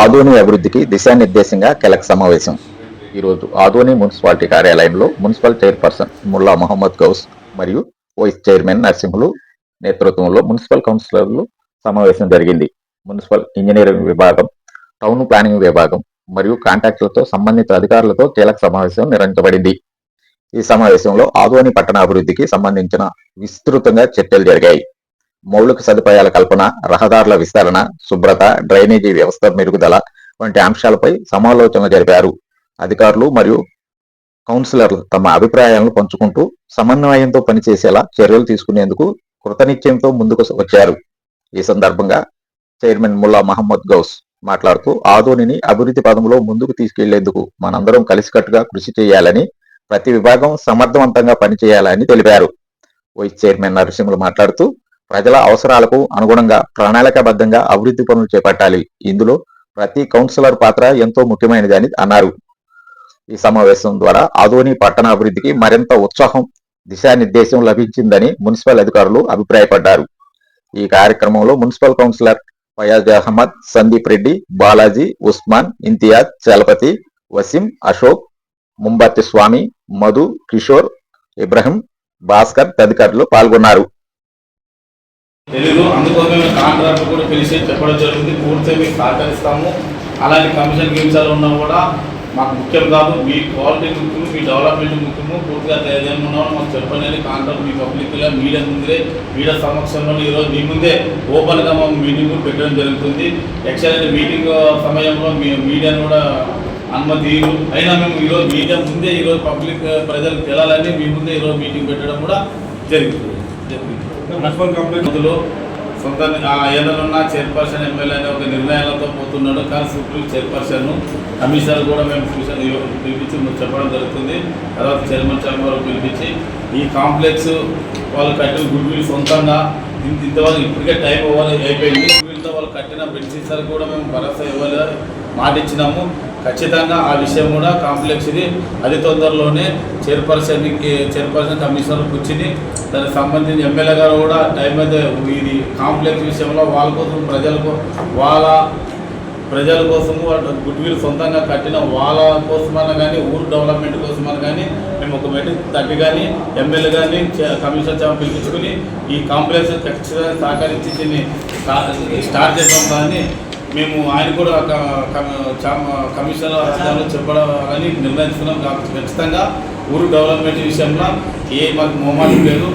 ఆదోని అభివృద్ధికి దిశానిర్దేశంగా కీలక సమావేశం. ఈరోజు ఆదోని మున్సిపాలిటీ కార్యాలయంలో మున్సిపల్ చైర్పర్సన్ ముల్లా మహమ్మద్ గౌస్ మరియు వైస్ చైర్మన్ నరసింహులు నేతృత్వంలో మున్సిపల్ కౌన్సిలర్లు సమావేశం జరిగింది. మున్సిపల్ ఇంజనీరింగ్ విభాగం టౌన్ ప్లానింగ్ విభాగం మరియు కాంట్రాక్టులతో సంబంధిత అధికారులతో కీలక సమావేశం నిర్వహించబడింది. ఈ సమావేశంలో ఆదోని పట్టణ అభివృద్ధికి సంబంధించిన విస్తృతంగా చర్చలు జరిగాయి. మౌలిక సదుపాయాల కల్పన రహదారుల విస్తరణ శుభ్రత డ్రైనేజీ వ్యవస్థ మెరుగుదల వంటి అంశాలపై సమాలోచన జరిపారు. అధికారులు మరియు కౌన్సిలర్లు తమ అభిప్రాయాలను పంచుకుంటూ సమన్వయంతో పనిచేసేలా చర్యలు తీసుకునేందుకు కృతనిశ్చయంతో ముందుకు వచ్చారు. ఈ సందర్భంగా చైర్మన్ ముల్లా మహమ్మద్ గౌస్ మాట్లాడుతూ ఆదోనిని అభివృద్ధి పదంలో ముందుకు తీసుకెళ్ళేందుకు మనందరం కలిసికట్టుగా కృషి చేయాలని ప్రతి విభాగం సమర్థవంతంగా పనిచేయాలని తెలిపారు. వైస్ చైర్మన్ నరసింహులు మాట్లాడుతూ ప్రజల అవసరాలకు అనుగుణంగా ప్రణాళికాబద్ధంగా అభివృద్ధి పనులు చేపట్టాలి. ఇందులో ప్రతి కౌన్సిలర్ పాత్ర ఎంతో ముఖ్యమైనదని అన్నారు. ఈ సమావేశం ద్వారా ఆదోని పట్టణ అభివృద్ధికి మరింత ఉత్సాహం దిశానిర్దేశం లభించిందని మున్సిపల్ అధికారులు అభిప్రాయపడ్డారు. ఈ కార్యక్రమంలో మున్సిపల్ కౌన్సిలర్ ఫయాజ్ అహ్మద్ సందీప్ రెడ్డి బాలాజీ ఉస్మాన్ ఇంతియాజ్ చలపతి వసీం అశోక్ ముంబర్తి స్వామి మధు కిషోర్ ఇబ్రహీం భాస్కర్ తదితరులు పాల్గొన్నారు. తెలీదు అందుకోసమే మేము కాంట్రాక్ట్ కూడా పిలిచి చెప్పడం జరుగుతుంది. పూర్తిగా మీకు సహకరిస్తాము. అలాంటి కమిషన్ గిమిషాలు ఉన్నా కూడా మాకు ముఖ్యం కాదు. మీ క్వాలిటీ ముఖ్యము మీ డెవలప్మెంట్ ముఖ్యము పూర్తిగా ఏదైనా ఉన్నామో మాకు చెప్పండి అని కాంట్రాక్ట్ మీ పబ్లిక్గా మీడియా ముందే మీడియా సమక్షంలో ఈరోజు మీ ముందే ఓపెన్గా మా మీటింగ్ పెట్టడం జరుగుతుంది. యాక్చువల్లీ మీటింగ్ సమయంలో మీ మీడియాను కూడా అనుమతి అయినా మేము ఈరోజు మీడియా ముందే ఈరోజు పబ్లిక్ ప్రజలకు తెలాలని మీ ముందే ఈరోజు మీటింగ్ పెట్టడం కూడా జరుగుతుంది. జరిగింది మున్సిపల్ కంప్లైంట్ అందులో ఏదైనా చైర్పర్సన్ ఎమ్మెల్యే అనే ఒక నిర్ణయాలతో పోతున్నాడు. కానీ సుప్రీం చైర్పర్సన్ కమిషనర్ కూడా మేము చూసా- పిలిపించి చెప్పడం జరుగుతుంది. తర్వాత చైర్మన్ చైర్మన్ పిలిపించి ఈ కాంప్లెక్స్ వాళ్ళు కట్టిన గుడ్ విల్ సొంతంగా ఇంత ఇంతవరకు ఇప్పటికే టైం ఇవ్వాలి అయిపోయింది. గుడ్ విల్తో వాళ్ళు కట్టిన బెనిఫిట్స్ కూడా మేము భరోసా ఇవ్వాలి మాట ఇచ్చినాము ఖచ్చితంగా ఆ విషయం కూడా కాంప్లెక్స్ ఇది అతి తొందరలోనే చైర్పర్సన్కి చైర్పర్సన్ కమిషనర్ కూర్చుని దానికి సంబంధించి ఎమ్మెల్యే గారు కూడా టైం అయితే ఇది కాంప్లెక్స్ విషయంలో వాళ్ళ కోసం ప్రజలకు వాళ్ళ ప్రజల కోసము గుడ్ విల్ సొంతంగా కట్టిన వాళ్ళ కోసమన్నా కానీ ఊరు డెవలప్మెంట్ కోసమని కానీ మేము ఒక మీటింగ్ తట్టి కానీ ఎమ్మెల్యే కానీ కమిషనర్ చేప పిలిపించుకుని ఈ కాంప్లెక్స్ ఖచ్చితంగా సహకరించి దీన్ని స్టార్ట్ చేసాం. కానీ మేము ఆయన కూడా క- కమిషనర్ అధికారులు చెప్పడాలని నిర్ణయించుకున్నాం. కాబట్టి ఖచ్చితంగా ఊరు డెవలప్మెంట్ విషయంలో ఏ మాకు మొహమాటం లేదు.